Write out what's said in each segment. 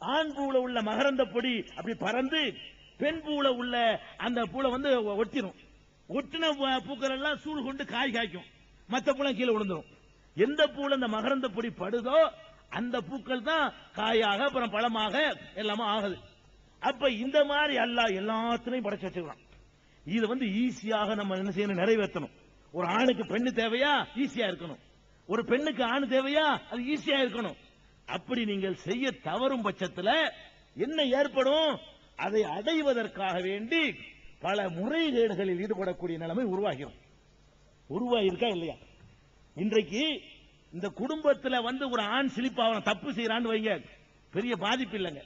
ஆண் பூல உள்ள மகரந்த பொடி அப்படி பறந்து பெண் பூல உள்ள அந்த பூல வந்து ஒட்டிடும் ஒட்டின பூக்கள் எல்லாம் சூடு கொண்டு காய் காய்க்கும். மத்த பூலாம் கீழே விழுந்துரும். எந்த பூல அந்த மகரந்த பொடி படுதோ அந்த பூக்கள் தான் காயாக அப்புறம் பழமாக எல்லாமே ஆகுது. அப்ப இந்த மாதிரி அல்லாஹ் எல்லாத்துலயும் படைச்சு வச்சுக்கலாம் இது வந்து ஈஸியாக நம்ம என்ன செய்யணும்? நிறைவேற்றணும். ஒரு ஆணுக்கு பெண்ணு தேவையா? ஈஸியா இருக்கணும். ஒரு பெண்ணுக்கு ஆண் தேவையா? அது ஈஸியா இருக்கணும். அப்படி நீங்கள் செய்ய தவறும் பட்சத்துல என்ன ஏற்படும்? அதை அடைவதற்காக வேண்டி பல முறைகேடுகளில் ஈடுபடக்கூடிய நிலைமை உருவாகிறோம் உருவாகிருக்கா இல்லையா? இன்றைக்கு இந்த குடும்பத்தில் வந்து ஒரு ஆண் சிலிப்பாவன தப்பு செய்யறான்னு வைங்க. பெரிய பாதிப்பு இல்லைங்க.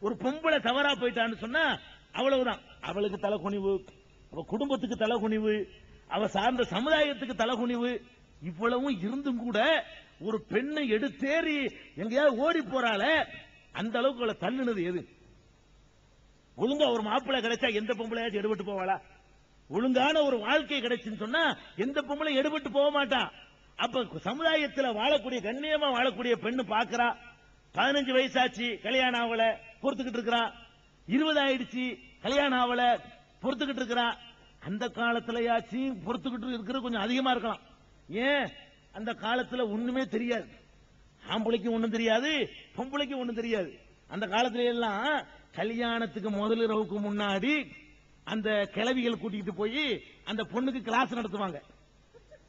ஒரு பொம்பளை தவறா போயிட்டான்னு சொன்னா அவ்வளவுதான். அவளுக்கு தலை குனிவு அவ குடும்பத்துக்கு தலை குனிவு அவ சார்ந்த சமுதாயத்துக்கு தலை குனிவு இவ்வளவும் இருந்தும் கூட ஒரு பெண்ணை எடுத்தேறி எங்கேயாவது ஓடி போறால அந்த அளவுக்கு அவளை தள்ளுனது எது? ஒழுங்கா ஒரு மாப்பிள்ளை கிடைச்சா எந்த பொம்பளையாச்சும் எடுபட்டு போவாளா? ஒழுங்கான ஒரு வாழ்க்கை கிடைச்சுன்னு சொன்னா எந்த பொம்பளை எடுபட்டு போக மாட்டா. அப்ப சமுதாயத்துல வாழக்கூடிய கண்ணியமா வாழக்கூடிய பெண்ணு பாக்குறா. பதினஞ்சு வயசாச்சு கல்யாணம் ஆவல பொறுத்துக்கிட்டு இருக்கிறா. இருபது ஆயிடுச்சு கல்யாணம் ஆவல பொறுத்துக்கிட்டு இருக்கிறா. அந்த காலத்திலயாச்சும் பொறுத்துக்கிட்டு இருக்கிறது கொஞ்சம் அதிகமா இருக்கலாம். ஏன்? அந்த காலத்துல ஒண்ணுமே தெரியாது. ஆம்பளைக்கும் ஒண்ணும் தெரியாது பொம்பளைக்கும் ஒண்ணும் தெரியாது. அந்த காலத்துல எல்லாம் கல்யாணத்துக்கு முதலிரவுக்கு முன்னாடி அந்த கிளவிகள் கூட்டிகிட்டு போய் அந்த பொண்ணுக்கு கிளாஸ் நடத்துவாங்க.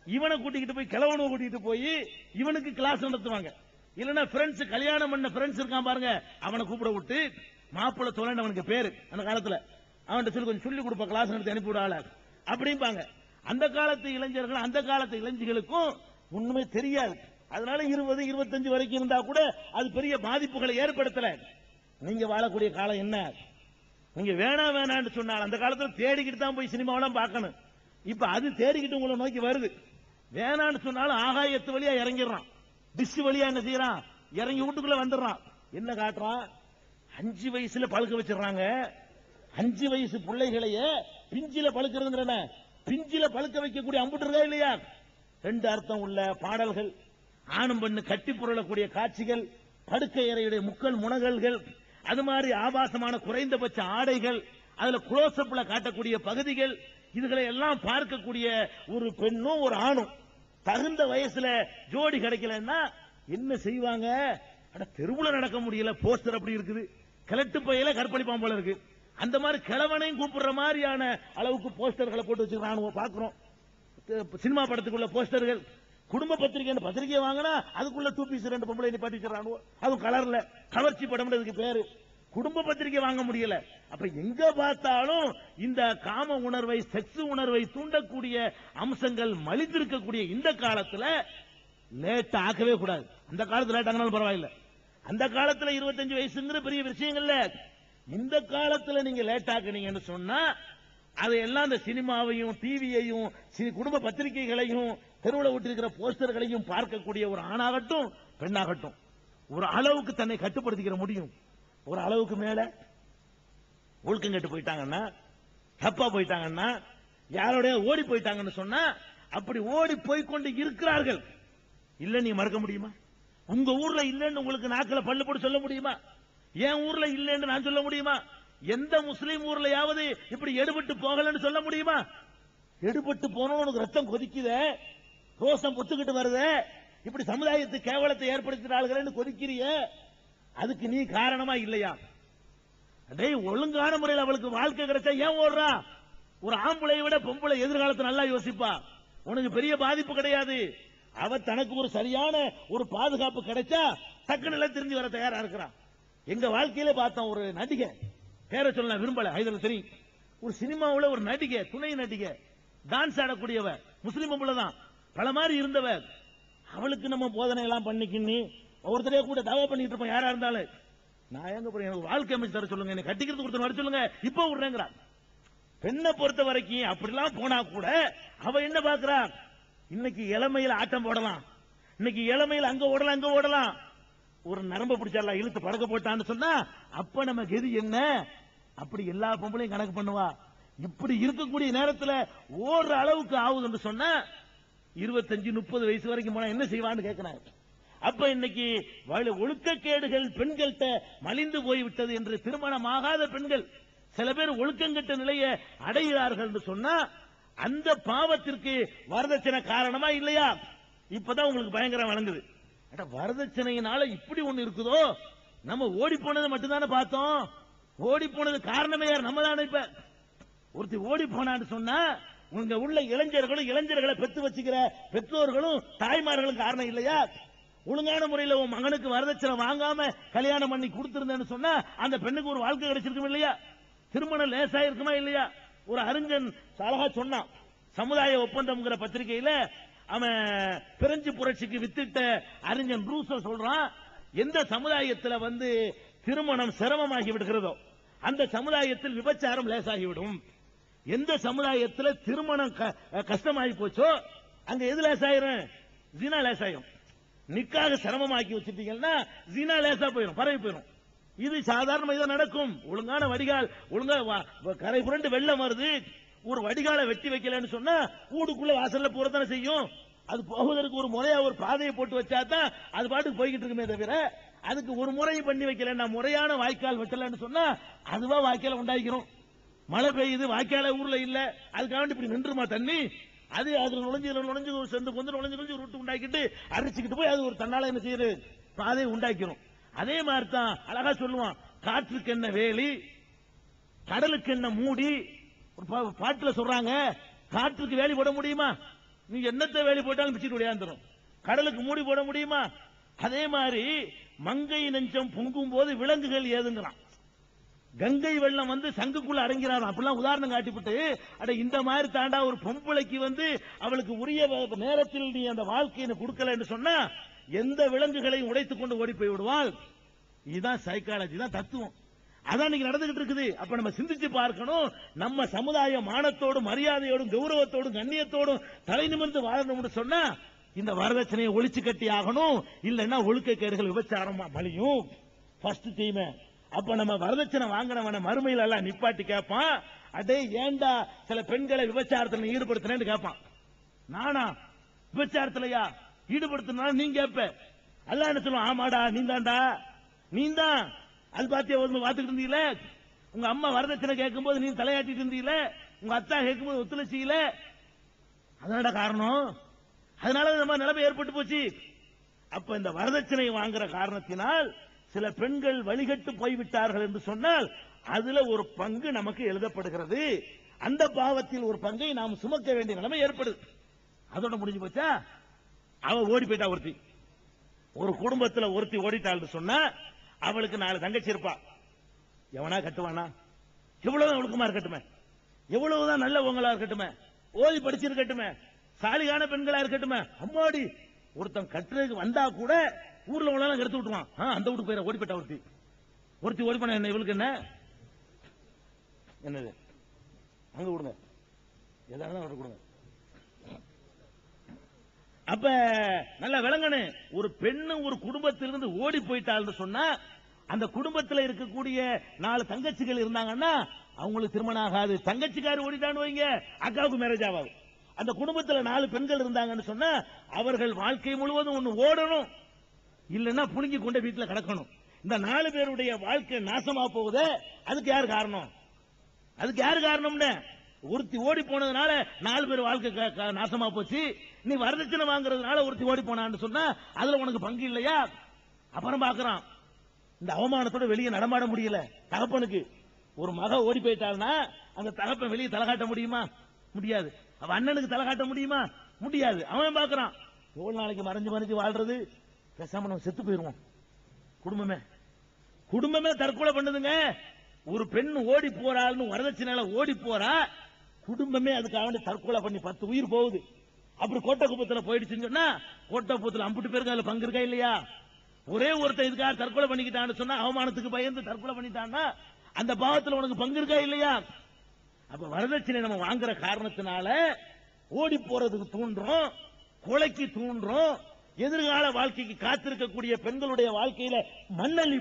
இவனை கூட்டிக்கிட்டு போய் கிழவனை கூட்டிட்டு போய் இவனுக்கு கிளாஸ் நடத்துவாங்க. இல்லைன்னா ஃப்ரெண்ட்ஸ் கல்யாணம் பண்ண ஃப்ரெண்ட்ஸ் இருக்கான் பாருங்க அவனை கூப்பிட விட்டு மாப்பிள்ள தோழன் அவனுக்கு பேரு. அந்த காலத்துல. அவன்கிட்ட சொல்லி கொஞ்சம் சொல்லி கொடுப்பா கிளாஸ் நடத்தி அனுப்பி விட அப்படிம்பாங்க. அந்த காலத்து இளைஞர்கள் அந்த காலத்து இளைஞர்களுக்கும் ஒண்ணுமே தெரியாது. அதனால இருபது இருபத்தஞ்சு வரைக்கும் இருந்தா கூட அது பெரிய பாதிப்புகளை ஏற்படுத்தல. நீங்க வாழக்கூடிய காலம் என்ன? நீங்க வேணாம் வேணாம்னு சொன்னால் அந்த காலத்துல தேடிக்கிட்டு தான் போய் சினிமாவெல்லாம் பார்க்கணும். இப்ப அது தேடிக்கிட்டு உங்களை நோக்கி வருது. வேணான்னு சொன்னாலும் ஆகாயத்து வழியா இறங்கிடுறான். டிஷ் வழியா என்ன செய்யறான்? இறங்கி வீட்டுக்குள்ள வந்துடுறான். என்ன காட்டுறான்? அஞ்சு வயசுல பழுக்க வச்சிடறாங்க. அஞ்சு வயசு பிள்ளைகளையே பிஞ்சில பழுக்கிறதுங்கிற பிஞ்சில பழுக்க வைக்கக்கூடிய அம்புட்டு இருக்கா இல்லையா? ரெண்டு அர்த்தம் உள்ள பாடல்கள். ஆணும் பெண்ணு கட்டி புரளக்கூடிய காட்சிகள் படுக்கை அறையுடைய முக்கள் முனகல்கள் அது மாதிரி ஆபாசமான குறைந்தபட்ச ஆடைகள் அதுல குளோசப்ல காட்டக்கூடிய பகுதிகள் இதுகளை எல்லாம் பார்க்கக்கூடிய ஒரு பெண்ணும் ஒரு ஆணும். தகுந்த வயசுல ஜோடி கிடைக்கலன்னா என்ன செய்வாங்க? தெருவுல நடக்க முடியல போஸ்டர் அப்படி இருக்குது. கிழட்டு பையில கற்பழிப்பான் போல இருக்கு. அந்த மாதிரி கிழவனையும் கூப்பிடுற மாதிரியான அளவுக்கு போஸ்டர்களை போட்டு வச்சுக்கிறான். பார்க்குறோம். சினிமா படத்துக்குள்ள போஸ்டர்கள். குடும்ப பத்திரிகை பத்திரிகை வாங்கினா அதுக்குள்ள டூ பீஸ் ரெண்டு பொம்பளை நிப்பாட்டி வச்சிடறானுவோ அதுவும் கலர்ல கவர்ச்சி படம் இதுக்கு பேரு. குடும்ப பத்திரிகை வாங்க முடியல. அப்ப எங்க பார்த்தாலும் இந்த காம உணர்வை செக்ஸ் உணர்வை தூண்டக்கூடிய அம்சங்கள் மலிந்திருக்கக்கூடிய இந்த காலத்துல லேட் ஆக்கவே கூடாது. அந்த காலத்துல லேட் ஆகினாலும் பரவாயில்ல. அந்த காலத்துல இருபத்தஞ்சு வயசுங்கிற பெரிய விஷயங்கள்ல இந்த காலத்துல நீங்க லேட் ஆக்குனீங்கன்னு சொன்னா அதையெல்லாம் இந்த சினிமாவையும் டிவியையும் குடும்ப பத்திரிகைகளையும் தெருவில் விட்டிருக்கிற போஸ்டர்களையும் பார்க்கக்கூடிய ஒரு ஆணாகட்டும் பெண்ணாகட்டும் ஒரு அளவுக்கு தன்னை கட்டுப்படுத்திக்கிற முடியும். ஒரு அளவுக்கு மேல ஒழுக்கம் கெட்டு போயிட்டாங்கன்னா தப்பா போயிட்டாங்கன்னா யாரோட ஓடி போயிட்டாங்கன்னு சொன்னா அப்படி ஓடி போய்கொண்டு இருக்கிறார்கள். இல்ல நீ மறக்க முடியுமா? உங்க ஊர்ல இல்லைன்னு உங்களுக்கு நாக்கில பல்லு போட்டு சொல்ல முடியுமா? என் ஊர்ல இல்லைன்னு நான் சொல்ல முடியுமா? எந்த முஸ்லீம் ஊர்லயாவது இப்படி எடுபட்டு போகலன்னு சொல்ல முடியுமா? எடுபட்டு போனோம் உனக்கு ரத்தம் கொதிக்குதே ரோசம் பொத்துக்கிட்டு வருதே இப்படி சமுதாயத்து கேவலத்தை ஏற்படுத்தினார்கள்னு கொதிக்கிறிய அதுக்கு நீ காரணமா இல்லையா? டேய் ஒழுங்கான முறையில் அவளுக்கு வாழ்க்கை கிடைச்சா ஏன் ஓடுறா? ஒரு ஆம்பளை விட பொம்பளை எதிர்காலத்தை நல்லா யோசிப்பா. உனக்கு பெரிய பாதிப்பு கிடையாது. அவ தனக்கு ஒரு சரியான ஒரு பாதுகாப்பு கிடைச்சா டக்குன்னு எல்லாம் திரும்பி வர தயாரா இருக்கிறான் எங்க வாழ்க்கையில பார்த்தோம் ஒரு நடிகை. பேரை சொல்ல விரும்பல ஹைதர் சரி. ஒரு சினிமாவுல ஒரு நடிகை துணை நடிகை. டான்ஸ் ஆடக்கூடியவ முஸ்லிம் பொம்பளை பல மாதிரி இருந்தவ அவளுக்கு நம்ம போதனை எல்லாம் பண்ணிக்கின்னு ஒருத்தரையே கூட தவா பண்ணிட்டு இருப்போம் யாரா இருந்தாலும். நான் எங்க போறேன்? எனக்கு வாழ்க்கை அமைச்சு தர சொல்லுங்க. என்னை கட்டிக்கிறது கொடுத்து வர சொல்லுங்க. இப்ப விடுறேங்கிறான் பெண்ணை பொறுத்த வரைக்கும் அப்படிலாம் போனா கூட அவ என்ன பாக்குறா? இன்னைக்கு இளமையில ஆட்டம் போடலாம். இன்னைக்கு இளமையில அங்க ஓடலாம் அங்க ஓடலாம். ஒரு நரம்ப பிடிச்சால இழுத்து பறக்க போட்டான்னு சொன்னா அப்ப நம்ம கெதி என்ன? அப்படி எல்லா பொம்பளையும் கணக்கு பண்ணுவா. இப்படி இருக்கக்கூடிய நேரத்துல ஓடுற அளவுக்கு ஆகுதுன்னு சொன்னா இருபத்தஞ்சு முப்பது வயசு வரைக்கும் போனா என்ன செய்வான்னு கேட்கிறாங்க அப்ப இன்னைக்கு வலு- ஒழுக்கக்கேடுகள் பெண்கள்கிட்ட மலிந்து போய்விட்டது என்று திருமணமாகாத பெண்கள் சில பேர் ஒழுக்கங்கிட்ட நிலையை அடைகிறார்கள் என்று சொன்னா அந்த பாவத்திற்கு வரதட்சணை காரணமா இல்லையா? இப்பதான் உங்களுக்கு பயங்கரம் வழங்குது வரதட்சணையினால இப்படி ஒண்ணு இருக்குதோ? நம்ம ஓடி போனதை மட்டும்தானே பார்த்தோம். ஓடி போனது காரணமே யார்? நம்ம தானே இப்ப ஒருத்தி ஓடி போனான்னு சொன்னா உங்க உள்ள இளைஞர்களும் இளைஞர்களை பெத்து வச்சுக்கிற பெற்றோர்களும் தாய்மார்களும் காரணம் இல்லையா? ஒழுங்கான முறையில உன் மகனுக்கு வரதட்சணை வாங்காம கல்யாணம் பண்ணி கொடுத்திருந்தேன்னு சொன்னா அந்த பெண்ணுக்கு ஒரு வாழ்க்கை கிடைச்சிருக்கும் இல்லையா? திருமணம் லேசா இருக்குமா இல்லையா? ஒரு அறிஞன் அழகா சொன்னான் சமுதாய ஒப்பந்தம்ங்கிற பத்திரிகையில அவன் பிரெஞ்சு புரட்சிக்கு வித்திட்ட அறிஞன் ரூசோ சொல்றான் எந்த சமுதாயத்துல வந்து திருமணம் சிரமமாகி விடுகிறதோ அந்த சமுதாயத்தில் விபச்சாரம் லேசாகிவிடும். எந்த சமுதாயத்துல திருமணம் க- கஷ்டமாகி போச்சோ அங்க எது லேசாயிரும்? ஜீனா லேசாயிரும். நிக்காக சிரமமாக்கி வச்சிட்டீங்கன்னா ஜீனா லேசா போயிடும் பரவி போயிடும் இது சாதாரண இதான் நடக்கும். ஒழுங்கான வடிகால் ஒழுங்கா வ- கரை புரண்டு வெள்ளம் வருது. ஒரு வடிகாலை வெட்டி வைக்கலன்னு சொன்னா வீடுக்குள்ள வாசல்ல போறதானே செய்யும். அது போவதற்கு ஒரு முறையா ஒரு பாதையை போட்டு வச்சா தான் அது பாட்டுக்கு போய்கிட்டு இருக்குமே தவிர அதுக்கு ஒரு முறையை பண்ணி வைக்கல. நான் முறையான வாய்க்கால் வெட்டலன்னு சொன்னா அதுவா வாய்க்கால உண்டாக்கிறோம். மழை பெய்யுது வாய்க்கால ஊர்ல இல்ல. அதுக்காக இப்படி நின்றுமா தண்ணி? அது அதுல நுழைஞ்சு நுழைஞ்சு ஒரு செந்து கொஞ்சம் நுழைஞ்சு நுழைஞ்சு ஒரு ரூட்டு உண்டாக்கிட்டு அரிச்சுக்கிட்டு போய் அது ஒரு தன்னால என்ன செய்யுது? பாதையை உண்டாக்கிறோம். அதே மாதிரி தான் அழகா சொல்லுவான் காற்றுக்கு என்ன வேலி கடலுக்கு என்ன மூடி ஒரு பா- பாட்டுல சொல்றாங்க காற்றுக்கு வேலி போட முடியுமா? நீ என்னத்தை வேலி போட்டாலும் பிச்சுட்டு விளையாந்துரும். கடலுக்கு மூடி போட முடியுமா? அதே மாதிரி மங்கை நெஞ்சம் பொங்கும் போது விலங்குகள் ஏதுங்கிறான். கங்கை வெள்ளம் வந்து சங்குக்குள்ள அடங்கிறாராம் அப்படிலாம் உதாரணம் காட்டிவிட்டு அட இந்த மாதிரி தாண்டா ஒரு பொம்பளைக்கு வந்து அவளுக்கு உரிய நேரத்தில் நீ அந்த வாழ்க்கையை கொடுக்கலன்னு சொன்னா எந்த விலங்குகளையும் உடைத்துக் கொண்டு ஓடி போய் விடுவாள் இதுதான் சைக்காலஜி தான் தத்துவம். அதான் இன்னைக்கு நடந்துகிட்டு இருக்குது. அப்ப நம்ம சிந்திச்சு பார்க்கணும். நம்ம சமுதாய மானத்தோடும் மரியாதையோடும் கௌரவத்தோடும் கண்ணியத்தோடும் தலை நிமிர்ந்து வாழணும்னு சொன்னா இந்த வரதட்சணையை ஒழிச்சு கட்டி ஆகணும். இல்லைன்னா ஒழுக்கக்கேடுகள் விபச்சாரமா மலியும் ஃபர்ஸ்ட் தீமை அப்ப நம்ம வரதட்சணை வாங்கினவன மறுமையில எல்லாம் நிப்பாட்டி கேட்பான் அடே ஏண்டா சில பெண்களை விபச்சாரத்துல ஈடுபடுத்தினேன்னு கேட்பான் நானா? விபச்சாரத்திலயா? ஈடுபடுத்தினா நீ கேப்ப. அல்லாஹ் என்ன சொல்லுவோம் ஆமாடா நீ தான் அது பாத்தியா ஒன்று பார்த்துக்கிட்டு இருந்தீங்களே? உங்க அம்மா வரதட்சணை கேட்கும்போது நீ தலையாட்டிட்டு இருந்தீங்களே? உங்க அத்தா கேட்கும்போது ஒத்துழைச்சியில அதனோட காரணம். அதனால நம்ம நிலைமை ஏற்பட்டு போச்சு. அப்ப இந்த வரதட்சணை வாங்குற காரணத்தினால் சில பெண்கள் வழிகட்டு போய்விட்டார்கள் என்று சொன்னால் அதுல ஒரு பங்கு நமக்கு எழுதப்படுகிறது. அந்த பாவத்தில் ஒரு பங்கை நாம் சுமக்க வேண்டிய நிலைமை ஏற்படுது. அதோட முடிஞ்சு போச்சா? அவ ஓடி போயிட்டா ஒருத்தி. ஒரு குடும்பத்துல ஒருத்தி ஓடிட்டாள்னு சொன்னா அவளுக்கு நாலு தங்கச்சி இருப்பா. எவனா கட்டுவானா? எவ்வளவு ஒழுக்கமா இருக்கட்டுமே. எவ்வளவுதான் நல்ல உங்களா இருக்கட்டுமே ஓதி படிச்சிருக்கட்டுமே சாலிகான பெண்களா இருக்கட்டுமே. அம்மாடி ஒருத்தன் கட்டுறதுக்கு வந்தா கூட ஊர்ல உள்ள எடுத்து விட்டுவான் ஆ, அந்த வீட்டுக்கு போயிட ஓடிப்பட்ட ஒருத்தி. ஒருத்தி ஓடி பண்ண என்ன இவளுக்கு என்ன? என்னது? அங்க விடுங்க எதாவது கொடுங்க. அப்ப நல்லா விளங்கணும் ஒரு பெண்ணு ஒரு குடும்பத்திலிருந்து ஓடி போயிட்டாள்னு சொன்னா அந்த குடும்பத்தில் இருக்கக்கூடிய நாலு தங்கச்சிகள் இருந்தாங்கன்னா அவங்களுக்கு திருமணம் ஆகாது. தங்கச்சிக்காரு ஓடிட்டான்னு வைங்க அக்காவுக்கு மேரேஜ் ஆகாது அந்த குடும்பத்தில் நாலு பெண்கள் இருந்தாங்கன்னு சொன்னா அவர்கள் வாழ்க்கை முழுவதும் ஒண்ணு ஓடணும். இல்லைன்னா புழுங்கி கொண்டு வீட்டில் கிடக்கணும். இந்த நாலு பேருடைய வாழ்க்கை நாசமா போகுதே அதுக்கு யார் காரணம்? அதுக்கு யார் காரணம்னு? ஒருத்தி ஓடி போனதுனால நாலு பேர் வாழ்க்கை நாசமா போச்சு. நீ வரதட்சணை வாங்குறதுனால ஒருத்தி ஓடி போனான்னு சொன்னா அதுல உனக்கு பங்கு இல்லையா? அப்புறம் பாக்குறான். இந்த அவமானத்தோட வெளியே நடமாட முடியல. தகப்பனுக்கு. ஒரு மக ஓடி போயிட்டாருன்னா அந்த தகப்பன் வெளியே தலை காட்ட முடியுமா? முடியாது. அவன் அண்ணனுக்கு தலை காட்ட முடியுமா? முடியாது. அவன் பாக்குறான். எவ்வளவு நாளைக்கு மறைஞ்சு மறைஞ்சு வாழ்றது பேசாம நம்ம செத்து போயிருவோம். குடும்பமே. குடும்பமே தற்கொலை பண்ணுதுங்க. ஒரு பெண் ஓடி போறாள்னு வரதட்சணையில ஓடி போறா குடும்பமே அதுக்காக வேண்டி தற்கொலை பண்ணி பத்து உயிர் போகுது. அப்படி கோட்டை குப்பத்துல போயிடுச்சுன்னு சொன்னா கோட்டை குப்பத்துல அம்பிட்டு பேருக்கு அதுல பங்கு இருக்கா இல்லையா? ஒரே ஒருத்தன் இதுக்காக தற்கொலை பண்ணிக்கிட்டான்னு சொன்னா அவமானத்துக்கு பயந்து தற்கொலை பண்ணிட்டான்னா அந்த பாவத்துல உனக்கு பங்கு இருக்கா இல்லையா? அப்ப வரதட்சணை நம்ம வாங்குற காரணத்தினால ஓடி போறதுக்கு தூண்டுறோம் கொலைக்கு தூண்டுறோம் எதிர்கால வாழ்க்கைக்கு காத்திருக்கக்கூடிய பெண்களுடைய வாழ்க்கையில மண்ணள்ளி